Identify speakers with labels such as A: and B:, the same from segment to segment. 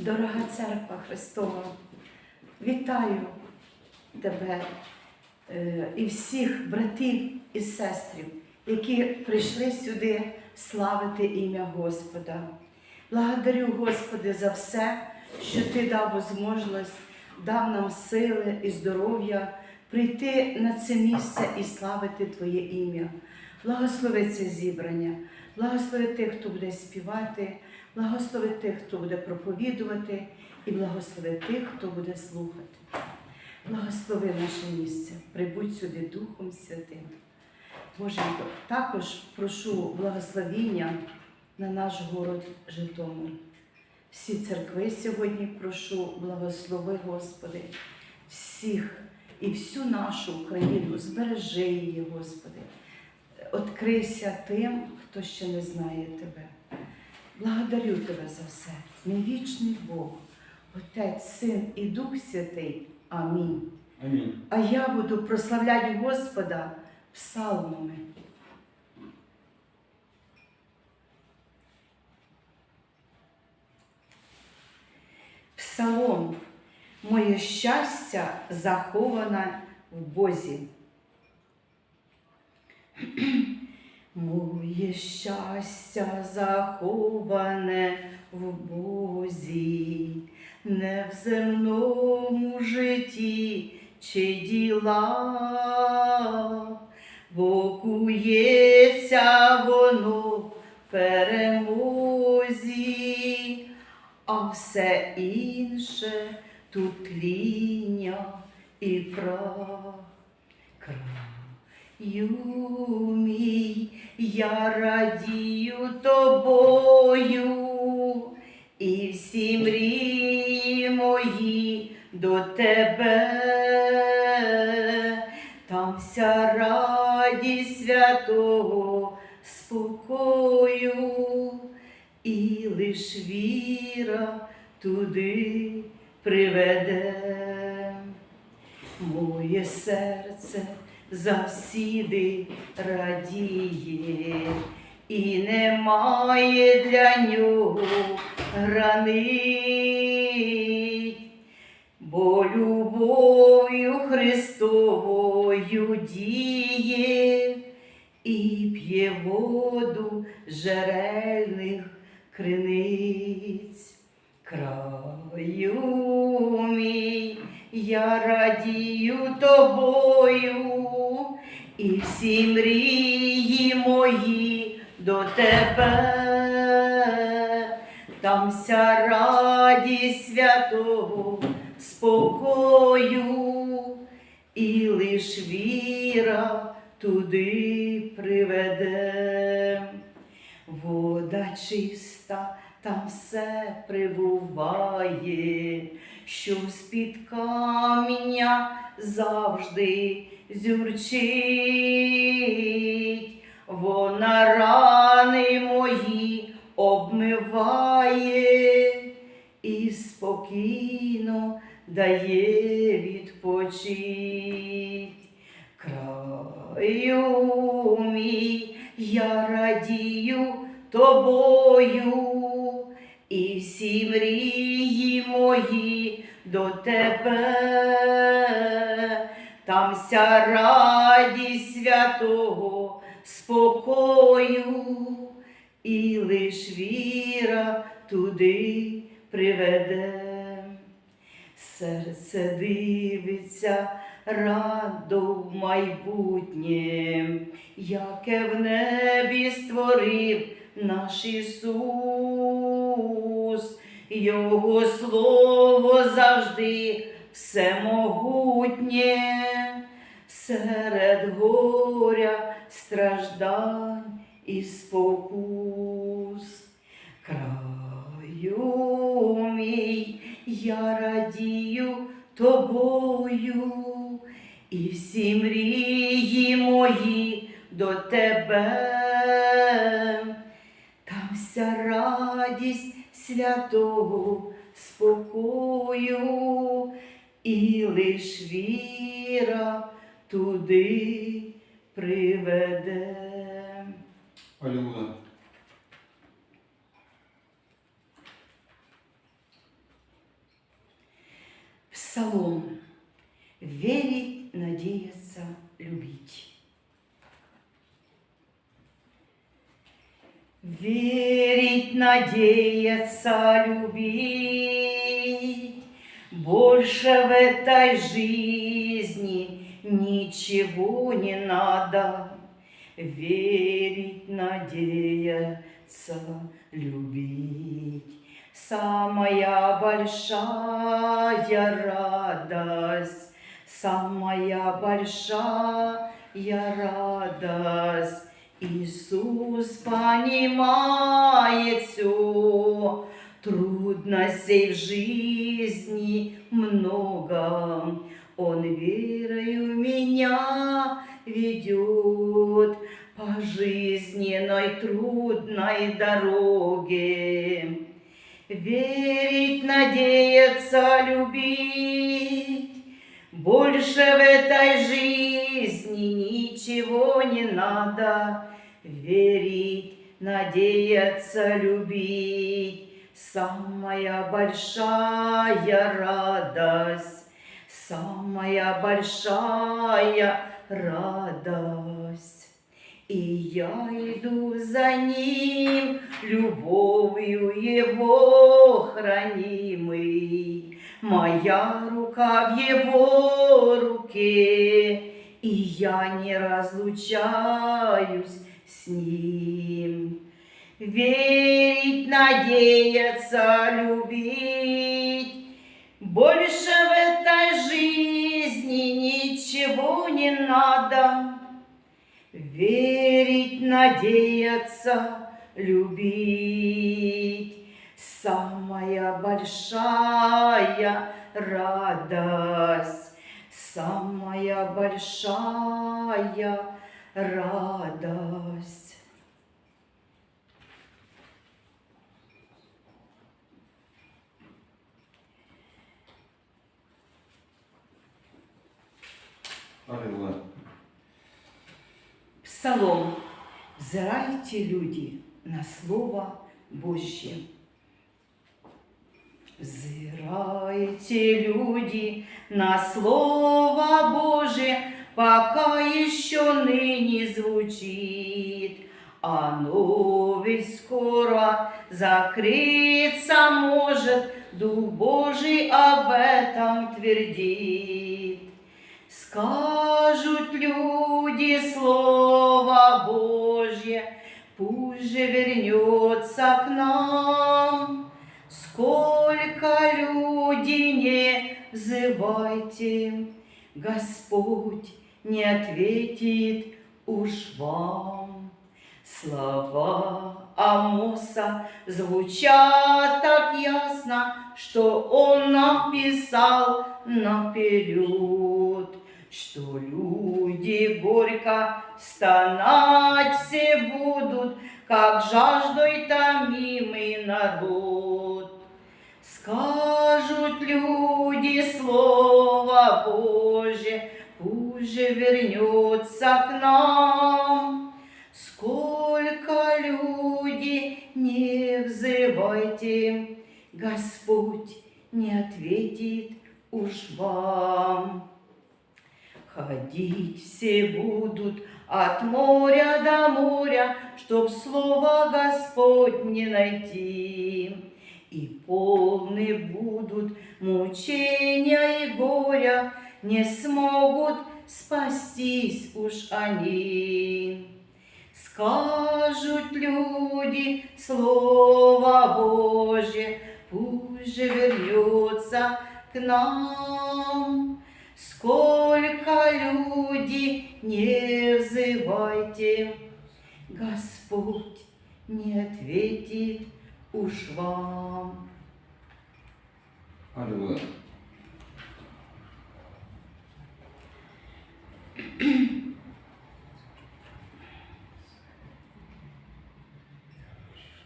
A: Дорога церква Христова, вітаю тебе е, і всіх братів і сестрів, які прийшли сюди славити ім'я Господа. Благодарю, Господи, за все, що Ти дав можливість, дав нам сили і здоров'я прийти на це місце і славити Твоє ім'я. Благослови це зібрання, благослови тих, хто буде співати, благослови тих, хто буде проповідувати, і благослови тих, хто буде слухати. Благослови наше місце, прибудь сюди Духом Святим. Боженько, також прошу благословіння на наш город Житомир. Всі церкви сьогодні прошу, благослови, Господи, всіх і всю нашу Україну, збережи її, Господи. Открийся тим, хто ще не знає Тебе. Благодарю Тебе за все. Мій вічний Бог, Отець, Син і Дух Святий. Амінь.
B: Амінь.
A: А я буду прославляти Господа псалмами. Псалом. Моє щастя заховане в Бозі. Моє щастя заховане в Бозі, не в земному житті чи діла, бо кується воно перемозі, а все інше тут тління і прах. Краю мій, я радію тобою, і всі мрії мої до тебе, там вся радість святого спокою, і лиш віра туди приведе. Моє серце завсіди радіє, і немає для нього гранить, бо любов'ю Христовою діє і п'є воду жерельних криниць. Краю мій, я радію тобою, і всі мрії мої до тебе, там вся радість святого спокою, і лиш віра туди приведе. Вода чиста, там все прибуває, що з-під каміння завжди зюрчить. Вона рани мої обмиває і спокійно дає відпочить. Краю мій, я радію тобою, і всі мрії мої до тебе, там вся радість святого спокою, і лиш віра туди приведе. Серце дивиться радо в майбутнє, яке в небі створив наш Ісус, Його слово завжди всемогутнє, серед горя страждань і спокус. Краю мій, я радію тобою, і всі мрії мої до тебе, там вся радість святого спокою, і лиш віра туди приведе.
B: Алілуя.
A: Псалом. Верить, надеяться, любить. Верить, надеяться, любить. Больше в этой жизни ничего не надо. Верить, надеяться, любить. Самая большая радость, самая большая радость. Иисус понимает все, трудностей в жизни много. Он верою меня ведет по жизненной трудной дороге. Верить, надеяться, любить. Больше в этой жизни ничего не надо. Верить, надеяться, любить. Самая большая радость, самая большая радость. И я иду за ним, любовью его хранимый. Моя рука в его руке, и я не разлучаюсь с ним. Верить, надеяться, любить. Больше в этой жизни ничего не надо. Верить, надеяться, любить. Самая большая радость, самая большая радость.
B: Аллилуйя.
A: Псалом. Взирайте, люди, на Слово Божье. Взирайте, люди, на Слово Божие, пока еще ныне звучит. Оно ведь скоро закрыться может, Дух Божий об этом твердит. Скажут люди Слово Божье, пусть же вернется к нам. Сколько люди не взывайте, Господь не ответит уж вам. Слова Амоса звучат так ясно, что он написал наперед, что люди горько стонать все будут, как жаждой томимый народ. Скажут люди Слово Божье, пусть же вернется к нам. Сколько люди не взывайте, Господь не ответит уж вам. Ходить все будут от моря до моря, Чтоб слово Господь не найти. И полны будут мучения и горя, Не смогут спастись уж они. Скажут люди Слово Божье, Пусть же вернется к нам. Сколько люди не взывайте, Господь не ответит уж вам.
B: Аллилуйя.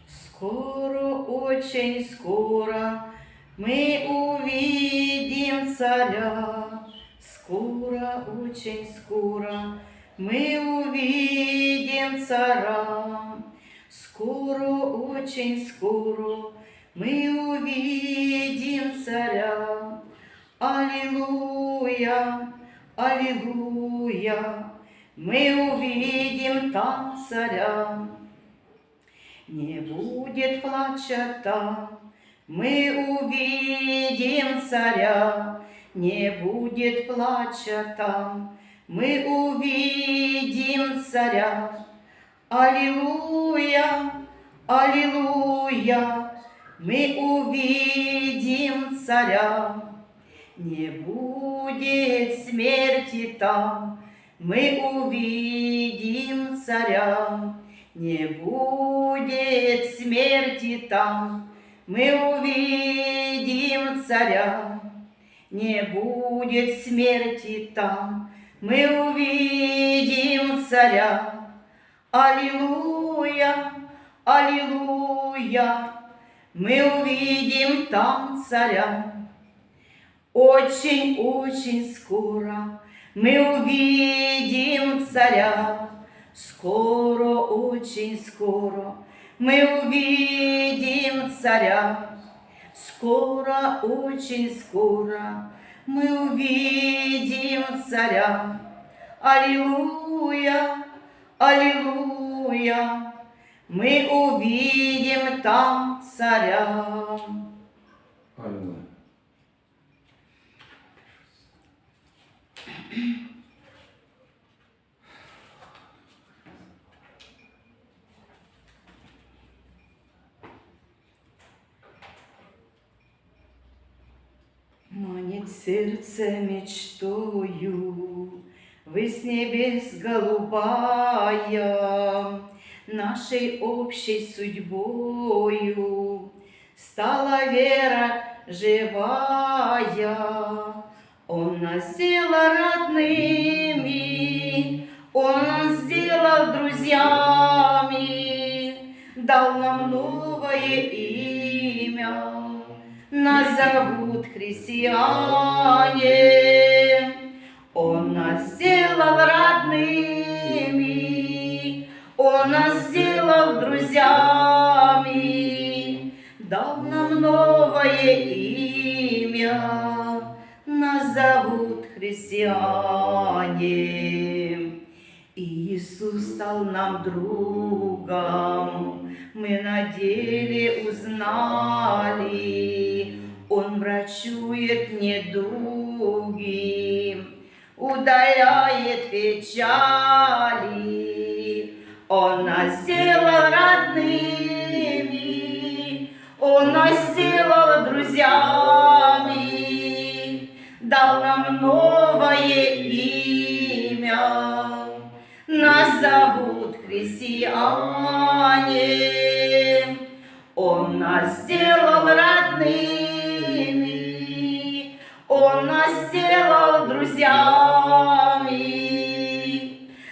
A: Скоро, очень скоро мы увидим царя. Очень скоро мы увидим царя. Скоро, очень скоро мы увидим царя. Аллилуйя, Аллилуйя, мы увидим там царя. Не будет плача там, мы увидим царя. Не будет плача там, мы увидим царя. Аллилуйя, Аллилуйя, мы увидим царя. Не будет смерти там, мы увидим царя. Не будет смерти там, мы увидим царя. Не будет смерти там, мы увидим царя. Аллилуйя, аллилуйя, мы увидим там царя. Очень-очень скоро мы увидим царя. Скоро, очень скоро мы увидим царя. Скоро, очень скоро мы увидим царя. Аллилуйя, аллилуйя, мы увидим там царя.
B: Аллилуйя.
A: Манит сердце мечтою, Вы с небес голубая, Нашей общей судьбою Стала вера живая. Он нас сделал родными, Он нас сделал друзьями, Дал нам новое имя нас зовут христиане. Он нас сделал родными, Он нас сделал друзьями, дал нам новое имя, нас зовут христиане. Иисус стал нам другом, мы на деле узнали, врачует недуги, удаляет печали. Он нас сделал родными, Он нас сделал друзьями, дал нам новое имя. Нас зовут христиане. Он нас сделал родными, нас сделал друзьями,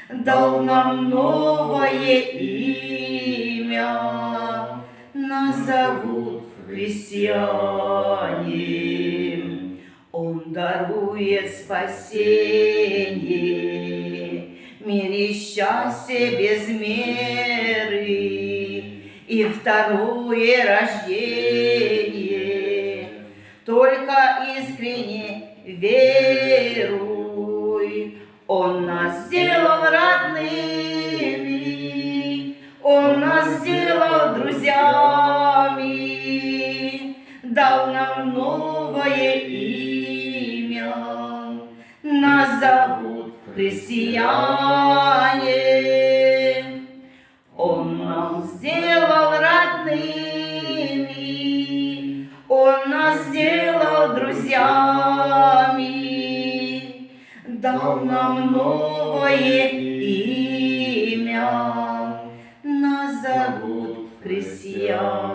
A: дал нам новое имя. Нас зовут христиане. Он дарует спасение, мире счастье без меры и второе рождение. Искренне веруй, Он нас сделал родными, Он нас сделал друзьями, дал нам новое имя. Нас зовут христиане. Он нам сделал родными, друзьями, дал нам новое имя. Нас зовут христиане.